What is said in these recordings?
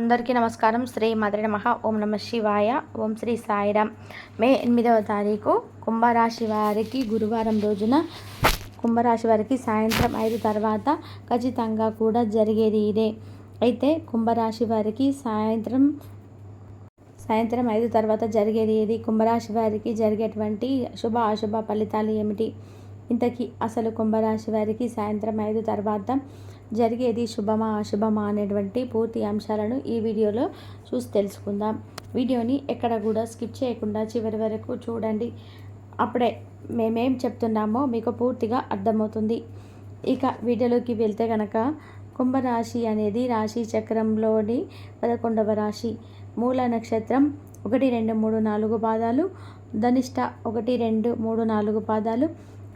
అందరికీ నమస్కారం. శ్రీ మదరి నమ. ఓం నమ శివాయ. ఓం శ్రీ సాయిరామ్ మే ఎనిమిదవ తారీఖు కుంభరాశి వారికి గురువారం రోజున కుంభరాశి వారికి సాయంత్రం ఐదు తర్వాత ఖచ్చితంగా కూడా జరిగేది ఇదే. అయితే కుంభరాశి వారికి సాయంత్రం సాయంత్రం ఐదు తర్వాత జరిగేది ఏది? కుంభరాశి వారికి జరిగేటువంటి శుభ అశుభ ఫలితాలు ఏమిటి? ఇంతకీ అసలు కుంభరాశి వారికి సాయంత్రం ఐదు తర్వాత జరిగేది శుభమా అశుభమా అనేటువంటి పూర్తి అంశాలను ఈ వీడియోలో చూసి తెలుసుకుందాం. వీడియోని ఎక్కడ కూడా స్కిప్ చేయకుండా చివరి వరకు చూడండి. అప్పుడే మేమేం చెప్తున్నామో మీకు పూర్తిగా అర్థమవుతుంది. ఇక వీడియోలోకి వెళ్తే కనుక కుంభరాశి అనేది రాశి చక్రంలోని పదకొండవ రాశి. మూల నక్షత్రం ఒకటి రెండు మూడు నాలుగు పాదాలు. ధనిష్ట ఒకటి రెండు మూడు నాలుగు పాదాలు.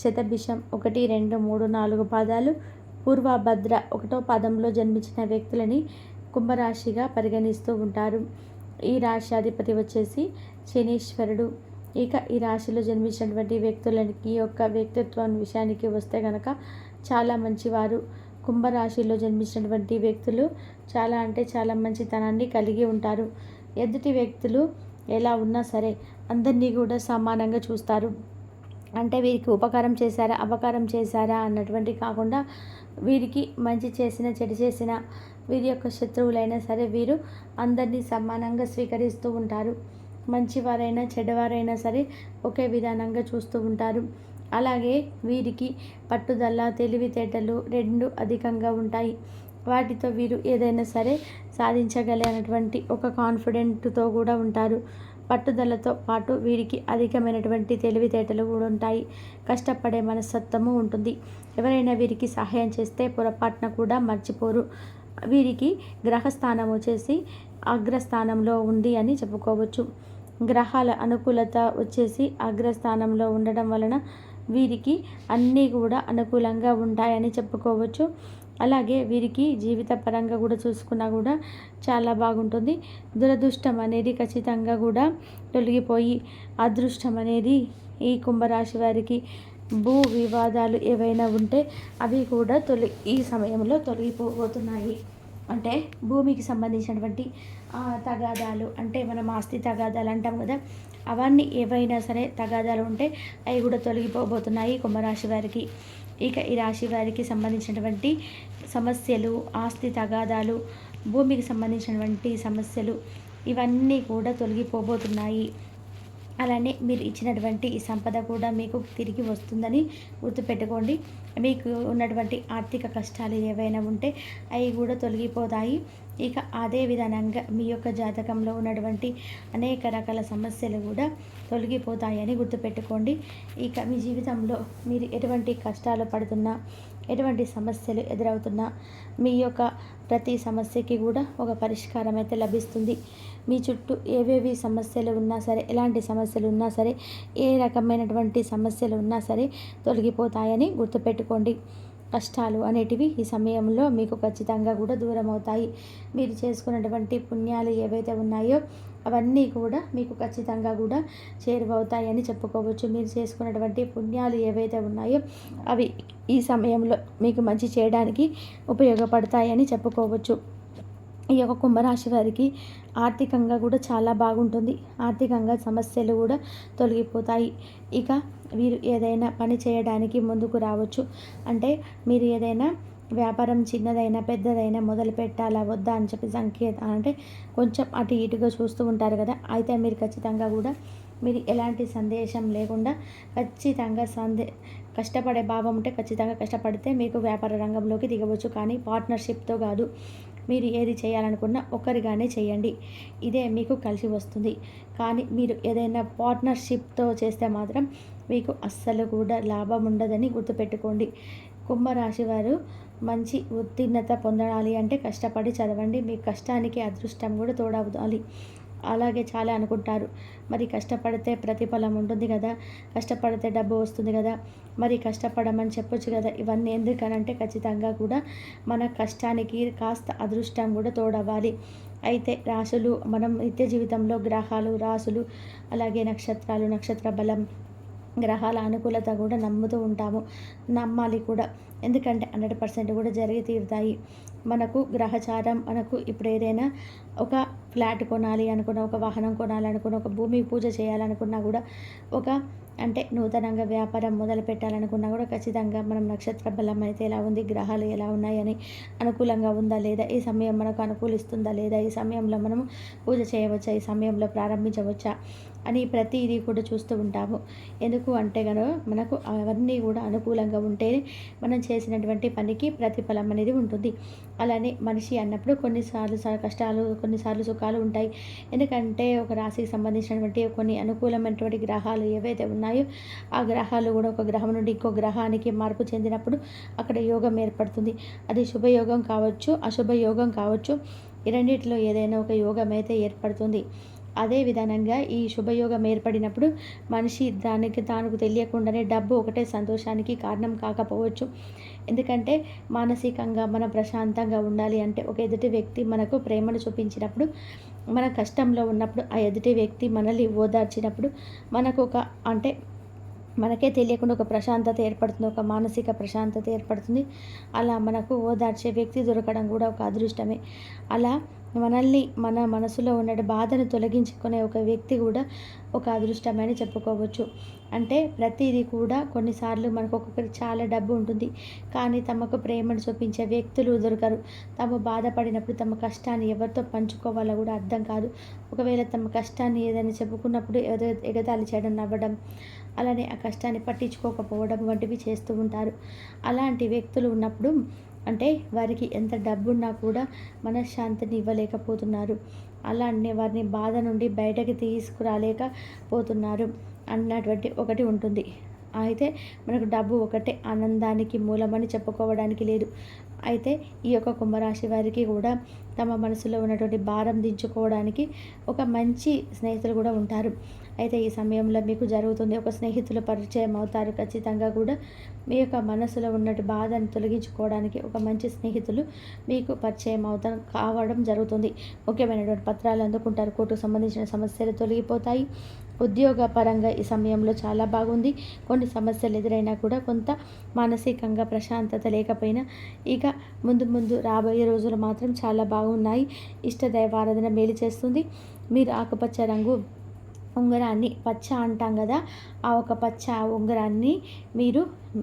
శతభిషం ఒకటి రెండు మూడు నాలుగు పాదాలు. పూర్వభద్ర ఒకటో పదంలో జన్మించిన వ్యక్తులని కుంభరాశిగా పరిగణిస్తూ ఉంటారు. ఈ రాశి అధిపతి వచ్చేసి శనీశ్వరుడు. ఇక ఈ రాశిలో జన్మించినటువంటి వ్యక్తులకి యొక్క వ్యక్తిత్వం విషయానికి వస్తే కనుక చాలా మంచివారు. కుంభరాశిలో జన్మించినటువంటి వ్యక్తులు చాలా అంటే చాలా మంచితనాన్ని కలిగి ఉంటారు. ఎదుటి వ్యక్తులు ఎలా ఉన్నా సరే అందరినీ కూడా సమానంగా చూస్తారు. అంటే వీరికి ఉపకారం చేశారా అపకారం చేశారా అన్నటువంటి కాకుండా వీరికి మంచి చేసిన చెడు చేసిన వీరి యొక్క శత్రువులైనా సరే వీరు అందరినీ సమానంగా స్వీకరిస్తూ ఉంటారు. మంచివారైనా చెడ్డవారైనా సరే ఒకే విధానంగా చూస్తూ ఉంటారు. అలాగే వీరికి పట్టుదల తెలివితేటలు రెండు అధికంగా ఉంటాయి. వాటితో వీరు ఏదైనా సరే సాధించగలిగినటువంటి ఒక కాన్ఫిడెంట్తో కూడా ఉంటారు. పట్టుదలతో పాటు వీరికి అధికమైనటువంటి తెలివితేటలు కూడా ఉంటాయి. కష్టపడే మనస్తత్వము ఉంటుంది. ఎవరైనా వీరికి సహాయం చేస్తే పొరపాటున కూడా మర్చిపోరు. వీరికి గ్రహస్థానం వచ్చేసి అగ్రస్థానంలో ఉంది అని చెప్పుకోవచ్చు. గ్రహాల అనుకూలత వచ్చేసి అగ్రస్థానంలో ఉండడం వలన వీరికి అన్నీ కూడా అనుకూలంగా ఉంటాయని చెప్పుకోవచ్చు. అలాగే వీరికి జీవిత పరంగా కూడా చూసుకున్నా కూడా చాలా బాగుంటుంది. దురదృష్టం అనేది ఖచ్చితంగా కూడా తొలగిపోయి అదృష్టం అనేది ఈ కుంభరాశి వారికి భూ వివాదాలు ఏవైనా ఉంటే అవి కూడా తొలి ఈ సమయంలో తొలగిపోబోతున్నాయి అంటే భూమికి సంబంధించినటువంటి తగాదాలు అంటే మనం ఆస్తి తగాదాలు అంటాం కదా అవన్నీ ఏవైనా సరే తగాదాలు ఉంటే అవి కూడా తొలగిపోబోతున్నాయి కుంభరాశి వారికి. ఇక ఈ రాశి వారికి సంబంధించినటువంటి సమస్యలు ఆస్తి తగాదాలు భూమికి సంబంధించినటువంటి సమస్యలు ఇవన్నీ కూడా తొలగిపోబోతున్నాయి. అలానే మీరు ఇచ్చినటువంటి ఈ సంపద కూడా మీకు తిరిగి వస్తుందని గుర్తుపెట్టుకోండి. మీకు ఉన్నటువంటి ఆర్థిక కష్టాలు ఏవైనా ఉంటే అవి కూడా తొలగిపోతాయి. ఇక అదే విధానంగా మీ యొక్క జాతకంలో ఉన్నటువంటి అనేక రకాల సమస్యలు కూడా తొలగిపోతాయని గుర్తుపెట్టుకోండి. ఇక మీ జీవితంలో మీరు ఎటువంటి కష్టాలు పడుతున్నా ఎటువంటి సమస్యలు ఎదురవుతున్నా మీ యొక్క ప్రతి సమస్యకి కూడా ఒక పరిష్కారం అయితే లభిస్తుంది. మీ చుట్టూ ఏవేవి సమస్యలు ఉన్నా సరే ఎలాంటి సమస్యలు ఉన్నా సరే ఏ రకమైనటువంటి సమస్యలు ఉన్నా సరే తొలగిపోతాయని గుర్తుపెట్టుకోండి. కష్టాలు అనేటివి ఈ సమయంలో మీకు ఖచ్చితంగా కూడా దూరం అవుతాయి మీరు చేసుకున్నటువంటి పుణ్యాలు ఏవైతే ఉన్నాయో అవన్నీ కూడా మీకు ఖచ్చితంగా కూడా చేరువవుతాయని చెప్పుకోవచ్చు. మీరు చేసుకున్నటువంటి పుణ్యాలు ఏవైతే ఉన్నాయో అవి ఈ సమయంలో మీకు మంచి చేయడానికి ఉపయోగపడతాయని చెప్పుకోవచ్చు. ఈ యొక్క కుంభరాశి వారికి ఆర్థికంగా కూడా చాలా బాగుంటుంది. ఆర్థికంగా సమస్యలు కూడా తొలగిపోతాయి. ఇక వీరు ఏదైనా పని చేయడానికి ముందుకు రావచ్చు. అంటే మీరు ఏదైనా వ్యాపారం చిన్నదైనా పెద్దదైనా మొదలు పెట్టాలా వద్దా అని చెప్పి సంకేత అంటే కొంచెం అటు ఇటుగా చూస్తూ ఉంటారు కదా. అయితే మీరు ఖచ్చితంగా కూడా మీరు ఎలాంటి సందేశం లేకుండా ఖచ్చితంగా సందే కష్టపడే భావం ఉంటే ఖచ్చితంగా కష్టపడితే మీకు వ్యాపార రంగంలోకి దిగవచ్చు. కానీ పార్ట్నర్షిప్తో కాదు. మీరు ఏది చేయాలనుకున్నా ఒకరిగానే చేయండి. ఇదే మీకు కలిసి వస్తుంది. కానీ మీరు ఏదైనా పార్ట్నర్షిప్తో చేస్తే మాత్రం మీకు అస్సలు కూడా లాభం ఉండదని గుర్తుపెట్టుకోండి. కుంభరాశి వారు మంచి ఉత్తీర్ణత పొందాలి అంటే కష్టపడి చదవండి. మీ కష్టానికి అదృష్టం కూడా తోడవుతాలి. అలాగే చాలా అనుకుంటారు. మరి కష్టపడితే ప్రతిఫలం ఉంటుంది కదా? కష్టపడితే డబ్బు వస్తుంది కదా? మరి కష్టపడమని చెప్పొచ్చు కదా? ఇవన్నీ ఎందుకనంటే ఖచ్చితంగా కూడా మన కష్టానికి కాస్త అదృష్టం కూడా తోడవ్వాలి. అయితే రాసులు మనం నిత్య జీవితంలో గ్రహాలు రాసులు అలాగే నక్షత్రాలు నక్షత్ర బలం గ్రహాల అనుకూలత కూడా నమ్ముతూ ఉంటాము. నమ్మాలి కూడా. ఎందుకంటే హండ్రెడ్ పర్సెంట్ కూడా జరిగి తీరుతాయి. మనకు గ్రహచారం మనకు ఇప్పుడు ఏదైనా ఒక ఫ్లాట్ కొనాలి అనుకున్న ఒక వాహనం కొనాలి అనుకున్న ఒక భూమి పూజ చేయాలనుకున్నా కూడా ఒక అంటే నూతనంగా వ్యాపారం మొదలు పెట్టాలనుకున్నా కూడా ఖచ్చితంగా మనం నక్షత్ర బలం అయితే ఎలా ఉంది గ్రహాలు ఎలా ఉన్నాయని అనుకూలంగా ఉందా లేదా ఈ సమయం మనకు అనుకూలిస్తుందా లేదా ఈ సమయంలో మనము పూజ చేయవచ్చా ఈ సమయంలో ప్రారంభించవచ్చా అని ప్రతిదీ కూడా చూస్తూ ఉంటాము. ఎందుకు అంటే కనుక మనకు అవన్నీ కూడా అనుకూలంగా ఉంటే మనం చేసినటువంటి పనికి ప్రతిఫలం అనేది ఉంటుంది. అలానే మనిషి అన్నప్పుడు కొన్నిసార్లు కష్టాలు కొన్నిసార్లు సుఖాలు ఉంటాయి. ఎందుకంటే ఒక రాశికి సంబంధించినటువంటి కొన్ని అనుకూలమైనటువంటి గ్రహాలు ఏవైతే ఉన్నాయో ఆ గ్రహాలు కూడా ఒక గ్రహం నుండి ఇంకో గ్రహానికి మార్పు చెందినప్పుడు అక్కడ యోగం ఏర్పడుతుంది. అది శుభయోగం కావచ్చు అశుభయోగం కావచ్చు. ఈ రెండింటిలో ఏదైనా ఒక యోగం అయితే ఏర్పడుతుంది. అదే విధానంగా ఈ శుభయోగం ఏర్పడినప్పుడు మనిషి దానికి తానుకు తెలియకుండానే డబ్బు ఒకటే సంతోషానికి కారణం కాకపోవచ్చు. ఎందుకంటే మానసికంగా మనం ప్రశాంతంగా ఉండాలి అంటే ఒక ఎదుటి వ్యక్తి మనకు ప్రేమను చూపించినప్పుడు మన కష్టంలో ఉన్నప్పుడు ఆ ఎదుటి వ్యక్తి మనల్ని ఓదార్చినప్పుడు మనకు ఒక అంటే మనకే తెలియకుండా ఒక ప్రశాంతత ఏర్పడుతుంది ఒక మానసిక ప్రశాంతత ఏర్పడుతుంది. అలా మనకు ఓదార్చే వ్యక్తి దొరకడం కూడా ఒక అదృష్టమే. అలా మనల్ని మన మనసులో ఉన్న బాధను తొలగించుకునే ఒక వ్యక్తి కూడా ఒక అదృష్టమని చెప్పుకోవచ్చు. అంటే ప్రతిదీ కూడా కొన్నిసార్లు మనకు ఒక్కొక్కరికి చాలా డబ్బు ఉంటుంది. కానీ తమకు ప్రేమను చూపించే వ్యక్తులు దొరకరు. తాము బాధపడినప్పుడు తమ కష్టాన్ని ఎవరితో పంచుకోవాలో కూడా అర్థం కాదు. ఒకవేళ తమ కష్టాన్ని ఏదైనా చెప్పుకున్నప్పుడు ఏదో ఎగతాళి చేయడం నవ్వడం అలానే ఆ కష్టాన్ని పట్టించుకోకపోవడం వంటివి చేస్తూ ఉంటారు. అలాంటి వ్యక్తులు ఉన్నప్పుడు అంటే వారికి ఎంత డబ్బున్నా కూడా మనశ్శాంతిని ఇవ్వలేకపోతున్నారు. అలానే వారిని బాధ నుండి బయటకి తీసుకురాలేకపోతున్నారు అన్నటువంటి ఒకటి ఉంటుంది. అయితే మనకు డబ్బు ఒకటే ఆనందానికి మూలమని చెప్పుకోవడానికి లేదు. అయితే ఈ యొక్క కుంభరాశి వారికి కూడా తమ మనసులో ఉన్నటువంటి భారం దించుకోవడానికి ఒక మంచి స్నేహితులు కూడా ఉంటారు. అయితే ఈ సమయంలో మీకు జరుగుతుంది ఒక స్నేహితులు పరిచయం అవుతారు. ఖచ్చితంగా కూడా మీ యొక్క మనసులో ఉన్నట్టు బాధను తొలగించుకోవడానికి ఒక మంచి స్నేహితులు మీకు పరిచయం అవుతా కావడం జరుగుతుంది. ముఖ్యమైనటువంటి పత్రాలు అందుకుంటారు. కోర్టుకు సంబంధించిన సమస్యలు తొలగిపోతాయి. ఉద్యోగపరంగా ఈ సమయంలో చాలా బాగుంది. కొన్ని సమస్యలు ఎదురైనా కూడా కొంత మానసికంగా ప్రశాంతత లేకపోయినా ఇక ముందు ముందు రాబోయే రోజులు మాత్రం చాలా బాగున్నాయి. ఇష్ట దైవారాధన మేలు చేస్తుంది. మీరు ఆకుపచ్చ రంగు ఉంగరాన్ని పచ్చ అంటాం కదా ఆ ఒక పచ్చ ఉంగరాన్ని మీరు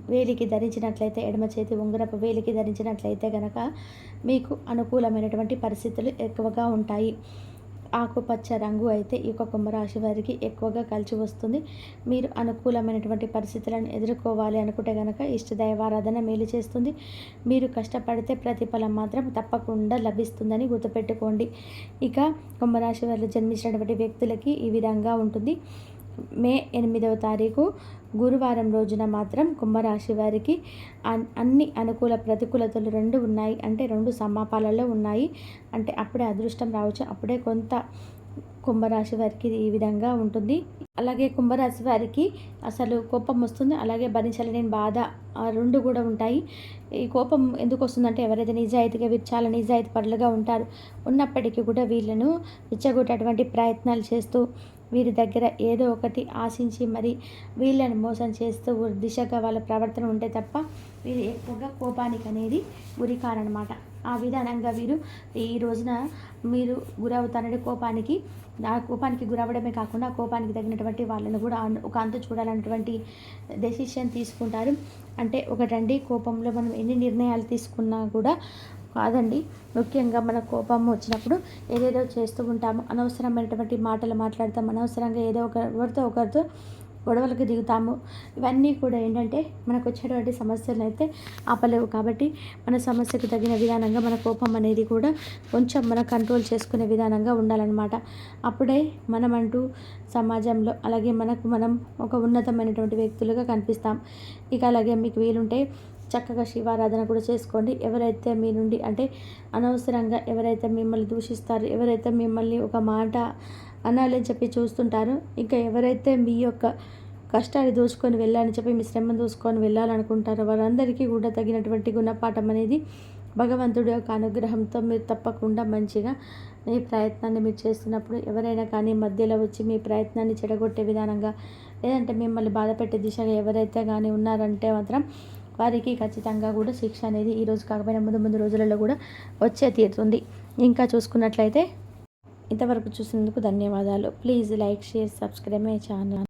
వేలికి ధరించినట్లయితే ఎడమ చేతి ఉంగరపు వేలికి ధరించినట్లయితే కనుక మీకు అనుకూలమైనటువంటి పరిస్థితులు ఎక్కువగా ఉంటాయి. ఆకుపచ్చ రంగు అయితే ఈ యొక్క కుంభరాశి వారికి ఎక్కువగా కలిసి వస్తుంది. మీరు అనుకూలమైనటువంటి పరిస్థితులను ఎదుర్కోవాలి అనుకుంటే కనుక ఇష్ట దైవారాధన మేలు చేస్తుంది. మీరు కష్టపడితే ప్రతిఫలం మాత్రం తప్పకుండా లభిస్తుందని గుర్తుపెట్టుకోండి. ఇక కుంభరాశి వారిలో జన్మించినటువంటి వ్యక్తులకి ఈ విధంగా ఉంటుంది. మే ఎనిమిదవ తారీఖు గురువారం రోజున మాత్రం కుంభరాశి వారికి అన్ని అనుకూల ప్రతికూలతలు రెండు ఉన్నాయి. అంటే రెండు సమాపాలలో ఉన్నాయి. అంటే అప్పుడే అదృష్టం రావచ్చు. అప్పుడే కొంత కుంభరాశి వారికి ఈ విధంగా ఉంటుంది. అలాగే కుంభరాశి వారికి అసలు కోపం వస్తుంది. అలాగే భరించలేని బాధ రెండు కూడా ఉంటాయి. ఈ కోపం ఎందుకు వస్తుందంటే ఎవరైతే నిజాయితీగా వీరు చాలా నిజాయితీ పరులుగా ఉంటారు ఉన్నప్పటికీ కూడా వీళ్ళను విచ్చగొట్టేటువంటి ప్రయత్నాలు చేస్తూ వీరి దగ్గర ఏదో ఒకటి ఆశించి మరి వీళ్ళని మోసం చేస్తూ దిశగా వాళ్ళ ప్రవర్తన ఉంటే తప్ప వీరు ఎక్కువగా కోపానికి అనేది గురికారనమాట ఆ విధానంగా వీరు ఈ రోజున మీరు గురవుతారని కోపానికి ఆ కోపానికి గురవ్వడమే కాకుండా కోపానికి తగినటువంటి వాళ్ళని కూడా ఒక అంత చూడాలన్నటువంటి డెసిషన్ తీసుకుంటారు. అంటే ఒకటండి కోపంలో మనం ఎన్ని నిర్ణయాలు తీసుకున్నా కూడా కాదండి. ముఖ్యంగా మన కోపం వచ్చినప్పుడు ఏదేదో చేస్తూ ఉంటాము. అనవసరమైనటువంటి మాటలు మాట్లాడతాం. అనవసరంగా ఏదో ఒక ఒకరితో ఒకరితో గొడవలకు దిగుతాము. ఇవన్నీ కూడా ఏంటంటే మనకు వచ్చేటువంటి సమస్యలను అయితే ఆపలేవు. కాబట్టి మన సమస్యకు తగిన విధానంగా మన కోపం అనేది కూడా కొంచెం మన కంట్రోల్ చేసుకునే విధానంగా ఉండాలన్నమాట. అప్పుడే మనం అంటూ సమాజంలో అలాగే మనకు మనం ఒక ఉన్నతమైనటువంటి వ్యక్తులుగా కనిపిస్తాం. ఇక అలాగే మీకు వీలుంటే చక్కగా శివారాధన కూడా చేసుకోండి. ఎవరైతే మీ నుండి అంటే అనవసరంగా ఎవరైతే మిమ్మల్ని దూషిస్తారు ఎవరైతే మిమ్మల్ని ఒక మాట అనాలని చెప్పి చూస్తుంటారో ఇంకా ఎవరైతే మీ యొక్క కష్టాన్ని దూసుకొని వెళ్ళాలని చెప్పి మీ శ్రమను దూసుకొని వెళ్ళాలనుకుంటారో వారందరికీ కూడా తగినటువంటి గుణపాఠం అనేది భగవంతుడి యొక్క అనుగ్రహంతో మీరు తప్పకుండా మంచిగా మీ ప్రయత్నాన్ని మీరు చేస్తున్నప్పుడు ఎవరైనా కానీ మధ్యలో వచ్చి మీ ప్రయత్నాన్ని చెడగొట్టే విధానంగా లేదంటే మిమ్మల్ని బాధపెట్టే దిశగా ఎవరైతే కానీ ఉన్నారంటే మాత్రం వారికి ఖచ్చితంగా కూడా శిక్ష అనేది ఈ రోజు కాకపోయినా ముందు ముందు రోజులలో కూడా వచ్చే తీరుతుంది. ఇంకా చూసుకున్నట్లయితే ఇంతవరకు చూసినందుకు ధన్యవాదాలు. Please like share subscribe my channel